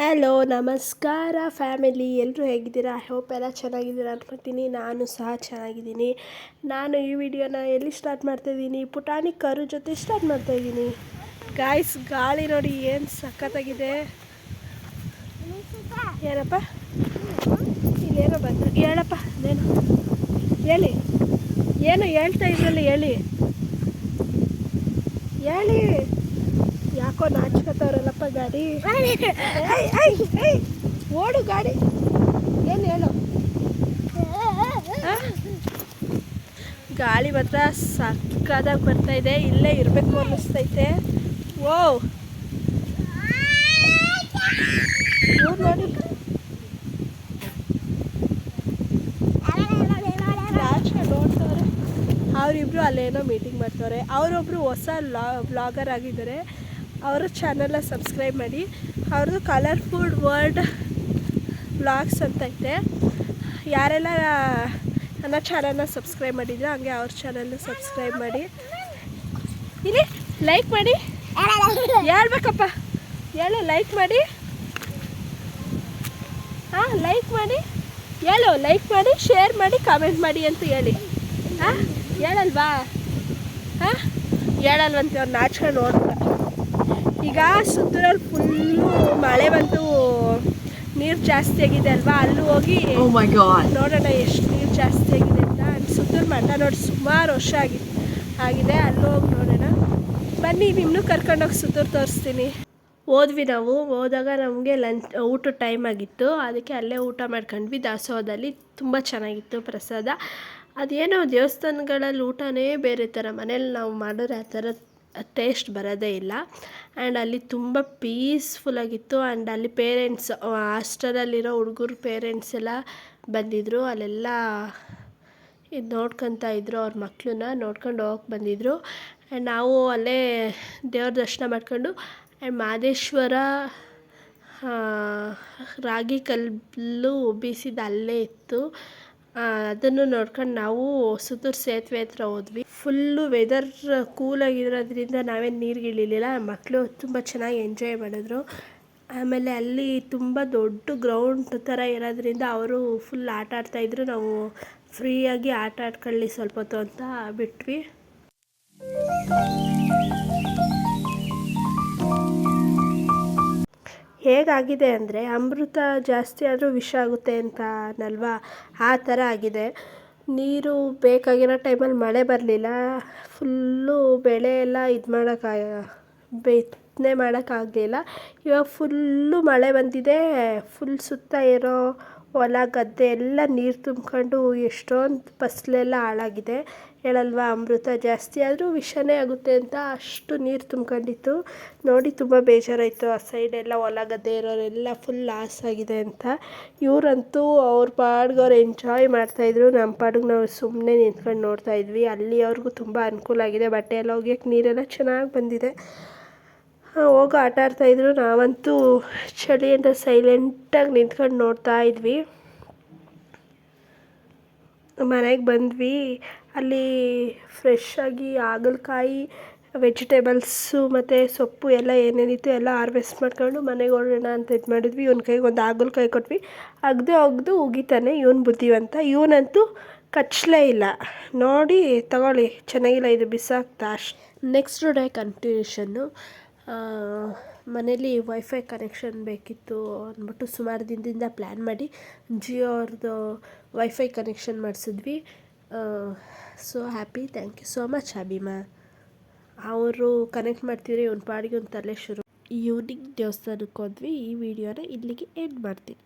Hello ನಮಸ್ಕಾರ family. ಎಲ್ಲರೂ ಹೇಗಿದ್ದೀರಾ? ಐ ಹೋಪ್ ಎಲ್ಲ ಚೆನ್ನಾಗಿದ್ದೀರಾ ಅನ್ಕೊತೀನಿ. ನಾನು ಸಹ ಚೆನ್ನಾಗಿದ್ದೀನಿ. ನಾನು ಈ ವಿಡಿಯೋನ ಎಲ್ಲಿ ಸ್ಟಾರ್ಟ್ ಮಾಡ್ತಾಯಿದ್ದೀನಿ ಪುಟಾಣಿ ಕರು ಜೊತೆ ಸ್ಟಾರ್ಟ್ ಮಾಡ್ತಾಯಿದ್ದೀನಿ ಗಾಯ್ಸ್ ಗಾಳಿ ನೋಡಿ ಏನು ಸಖತ್ತಾಗಿದೆ. ಏನಪ್ಪ? ಇಲ್ಲೇನೋ ಬಂತು. ಹೇಳಪ್ಪ ಅದೇನು ಹೇಳಿ. ಏನು ಹೇಳ್ತಾ ಇದ್ರಲ್ಲಿ ಹೇಳಿ. ಹೇಳಿ. ಯಾಕೋ ನಾಚ್ಕೋತಾವ್ರಲ್ಲಪ್ಪ ಗಾಡಿ. ಓಡು ಗಾಡಿ. ಏನು ಹೇಳು? ಗಾಳಿ ಮಾತ್ರ ಸಕ್ಕದಾಗಿ ಬರ್ತಾ ಇದೆ ಇಲ್ಲೇ ಇರಬೇಕು ಅನ್ನಿಸ್ತೈತೆ. ಓ ಏನೋ ನೋಡಿ. ನೋಡ್ತವ್ರೆ. ಅವರಿಬ್ರು ಅಲ್ಲೇನೋ ಮೀಟಿಂಗ್ ಮಾಡ್ತವ್ರೆ. ಅವರೊಬ್ರು ಹೊಸ ಲಾ ಬ್ಲಾಗರ್ ಆಗಿದ್ದಾರೆ. ಅವರ ಚಾನಲ್ನ ಸಬ್ಸ್ಕ್ರೈಬ್ ಮಾಡಿ. ಅವ್ರದ್ದು ಕಲರ್ಫುಲ್ ವರ್ಲ್ಡ್ ಬ್ಲಾಗ್ಸ್ ಅಂತ ಇದೆ. ಯಾರೆಲ್ಲ ನನ್ನ ಚಾನಲ್ನ ಸಬ್ಸ್ಕ್ರೈಬ್ ಮಾಡಿದ್ರು ಹಂಗೆ ಅವ್ರ ಚಾನಲ್ನ ಸಬ್ಸ್ಕ್ರೈಬ್ ಮಾಡಿ. ಇಲ್ಲಿ ಲೈಕ್ ಮಾಡಿ. ಹೇಳ್ಬೇಕಪ್ಪ. ಹೇಳು ಲೈಕ್ ಮಾಡಿ. ಹಾಂ ಲೈಕ್ ಮಾಡಿ. ಹೇಳು ಲೈಕ್ ಮಾಡಿ ಶೇರ್ ಮಾಡಿ ಕಾಮೆಂಟ್ ಮಾಡಿ ಅಂತ ಹೇಳಿ. ಹಾಂ, ಹೇಳಲ್ವಾ? ಹಾಂ, ಹೇಳಲ್ವಂತೆ, ಅವ್ರು ನಾಚ್ಕೊಂಡು ನೋಡ್ತಾರೆ. ಈಗ ಸುತ್ತೂರಲ್ಲಿ ಫುಲ್ಲು ಮಳೆ ಬಂತು ನೀರು ಜಾಸ್ತಿ ಆಗಿದೆ ಅಲ್ವಾ? ಅಲ್ಲೂ ಹೋಗಿ Oh. ನೋಡೋಣ ಎಷ್ಟು ನೀರು ಜಾಸ್ತಿ ಆಗಿದೆ ಅಂತ. ಸುತ್ತೂರು ಮಠ ನೋಡಿ ಸುಮಾರು ವರ್ಷ ಆಗಿ ಆಗಿದೆ. ಅಲ್ಲೂ ಹೋಗಿ ನೋಡೋಣ. ಬನ್ನಿ ನಿಮ್ಮನ್ನು ಕರ್ಕೊಂಡೋಗಿ ಸುತ್ತೂರು ತೋರಿಸ್ತೀನಿ. ಹೋದ್ವಿ ನಾವು. ಹೋದಾಗ ನಮಗೆ ಲಂಚ್ ಊಟದ ಟೈಮ್ ಆಗಿತ್ತು. ಅದಕ್ಕೆ ಅಲ್ಲೇ ಊಟ ಮಾಡ್ಕೊಂಡ್ವಿ. ದಾಸೋಹದಲ್ಲಿ ತುಂಬ ಚೆನ್ನಾಗಿತ್ತು ಪ್ರಸಾದ. ಅದೇನೋ ದೇವಸ್ಥಾನಗಳಲ್ಲಿ ಊಟನೇ ಬೇರೆ ಥರ. ಮನೇಲಿ ನಾವು ಮಾಡಿದ್ರೆ ಆ ಥರ ಟೇಸ್ಟ್ ಬರೋದೇ ಇಲ್ಲ. ಆ್ಯಂಡ್ ಅಲ್ಲಿ ತುಂಬ ಪೀಸ್ಫುಲ್ಲಾಗಿತ್ತು ಆ್ಯಂಡ್ ಅಲ್ಲಿ ಪೇರೆಂಟ್ಸ್ ಹಾಸ್ಟೆಲಲ್ಲಿರೋ ಹುಡುಗರು ಪೇರೆಂಟ್ಸ್ ಎಲ್ಲ ಬಂದಿದ್ದರು ಅಲ್ಲೆಲ್ಲ ಇದು ನೋಡ್ಕೊತಾ ಇದ್ದರು ಅವ್ರ ಮಕ್ಕಳನ್ನ ನೋಡ್ಕೊಂಡು ಹೋಗಕ್ಕೆ ಬಂದಿದ್ದರು ಆ್ಯಂಡ್ ನಾವು ಅಲ್ಲೇ ದೇವ್ರ ದರ್ಶನ ಮಾಡ್ಕೊಂಡು ಆ್ಯಂಡ್ ಮಾದೇಶ್ವರ ರಾಗಿ ಕಲ್ಲು ಬೀಸಿದ ಅಲ್ಲೇ ಇತ್ತು. ಅದನ್ನು ನೋಡ್ಕೊಂಡು ನಾವು ಸುತ್ತೂರು ಸೇತುವೆ ಹತ್ರ ಹೋದ್ವಿ. ಫುಲ್ಲು ವೆದರ್ ಕೂಲಾಗಿರೋದ್ರಿಂದ ನಾವೇನು ನೀರಿಗೆ ಮಕ್ಕಳು ತುಂಬ ಚೆನ್ನಾಗಿ ಎಂಜಾಯ್ ಮಾಡಿದ್ರು. ಆಮೇಲೆ ಅಲ್ಲಿ ತುಂಬ ದೊಡ್ಡ ಗ್ರೌಂಡ್ ಥರ ಇರೋದ್ರಿಂದ ಅವರು ಫುಲ್ ಆಟ ಆಡ್ತಾಯಿದ್ರು ನಾವು ಫ್ರೀಯಾಗಿ ಆಟ ಆಡ್ಕೊಳ್ಳಿ ಸ್ವಲ್ಪ ಹೊತ್ತು ಅಂತ ಬಿಟ್ವಿ. ಹೇಗಾಗಿದೆ ಅಂದರೆ ಅಮೃತ ಜಾಸ್ತಿ ಆದರೂ ವಿಷ ಆಗುತ್ತೆ ಅಂತ ಆ ಥರ ಆಗಿದೆ. ನೀರು ಬೇಕಾಗಿರೋ ಟೈಮಲ್ಲಿ ಮಳೆ ಬರಲಿಲ್ಲ. ಫುಲ್ಲು ಬೆಳೆ ಎಲ್ಲ ಇದು ಮಾಡೋಕ್ಕಾಗ ಬಿತ್ತನೆ ಮಾಡೋಕ್ಕಾಗಲಿಲ್ಲ ಇವಾಗ ಫುಲ್ಲು ಮಳೆ ಬಂದಿದೆ. ಫುಲ್ ಸುತ್ತ ಇರೋ ಹೊಲ, ಗದ್ದೆ ಎಲ್ಲ ನೀರು ತುಂಬ್ಕೊಂಡು ಎಷ್ಟೊಂದು ಫಸಲೆಲ್ಲ ಹಾಳಾಗಿದೆ. ಹೇಳಲ್ವಾ, ಅಮೃತ? ಜಾಸ್ತಿ ಆದರೂ ವಿಷನೇ ಆಗುತ್ತೆ ಅಂತ ಅಷ್ಟು ನೀರು ತುಂಬ್ಕೊಂಡಿತ್ತು. ನೋಡಿ, ತುಂಬ ಬೇಜಾರಾಯಿತು. ಆ ಸೈಡೆಲ್ಲ ಹೊಲ, ಗದ್ದೆ ಇರೋರೆಲ್ಲ ಫುಲ್ ಲಾಸ್ ಆಗಿದೆ ಅಂತ. ಇವರಂತೂ ಅವ್ರ ಪಾಡ್ಗೆ ಅವ್ರು ಎಂಜಾಯ್ ಮಾಡ್ತಾಯಿದ್ರು ನಮ್ಮ ಪಾಡಿಗೆ ನಾವು ಸುಮ್ಮನೆ ನಿಂತ್ಕೊಂಡು ನೋಡ್ತಾಯಿದ್ವಿ ಅಲ್ಲಿ ಅವ್ರಿಗೂ ತುಂಬ ಅನುಕೂಲ ಆಗಿದೆ. ಬಟ್ಟೆ ಎಲ್ಲ ಒಗ್ಯಕ್ಕೆ ನೀರೆಲ್ಲ ಚೆನ್ನಾಗಿ ಬಂದಿದೆ. ಹೋಗಿ ಆಟ ಆಡ್ತಾಯಿದ್ರು ನಾವಂತೂ ಚಳಿ ಅಂತ ಸೈಲೆಂಟಾಗಿ ನಿಂತ್ಕೊಂಡು ನೋಡ್ತಾ ಇದ್ವಿ. ಮನೆಗೆ ಬಂದ್ವಿ. ಅಲ್ಲಿ ಫ್ರೆಶ್ ಆಗಿ ಹಾಗಲಕಾಯಿ ವೆಜಿಟೇಬಲ್ಸು ಮತ್ತು ಸೊಪ್ಪು ಎಲ್ಲ ಏನೇನಿತ್ತು ಎಲ್ಲ ಹಾರ್ವೆಸ್ಟ್ ಮಾಡ್ಕೊಂಡು ಮನೆಗೆ ಹೊರಡೋಣ ಅಂತ ಇದು ಮಾಡಿದ್ವಿ. ಇವನ ಕೈಗೆ ಒಂದು ಹಾಗಲಕಾಯಿ ಕೊಟ್ವಿ. ಅಗ್ದು ಅಗ್ದು ಉಗಿತಾನೆ ಇವನು ಬುದ್ಧಿವಂತ. ಇವನಂತೂ ಕಚ್ಚಲೇ ಇಲ್ಲ. ನೋಡಿ, ತಗೊಳ್ಳಿ, ಚೆನ್ನಾಗಿಲ್ಲ, ಇದು ಬಿಸಾಕ್ತಾ ಅಷ್ಟು. ನೆಕ್ಸ್ಟ್ ಡೇ ಕಂಟಿನ್ಯೂಷನ್ನು ಮನೇಲಿ ವೈಫೈ ಕನೆಕ್ಷನ್ ಬೇಕಿತ್ತು ಅಂದ್ಬಿಟ್ಟು ಸುಮಾರು ದಿನದಿಂದ ಪ್ಲ್ಯಾನ್ ಮಾಡಿ ಜಿಯೋ ಅವ್ರದ್ದು WiFi connection ಮಾಡಿಸಿದ್ವಿ. So happy thank you so much ಅಭಿಮಾ ಅವರು ಕನೆಕ್ಟ್ ಮಾಡ್ತಿದ್ರೆ ಇವ್ನ ಪಾಡಿಗೆ ಒಂದು ತಲೆ ಶುರು. ಈವ್ನಿಂಗ್ ದೇವಸ್ಥಾನಕ್ಕೆ ಹೋದ್ವಿ. ಈ ವಿಡಿಯೋನ ಇಲ್ಲಿಗೆ ಎಂಡ್ ಮಾಡ್ತೀನಿ.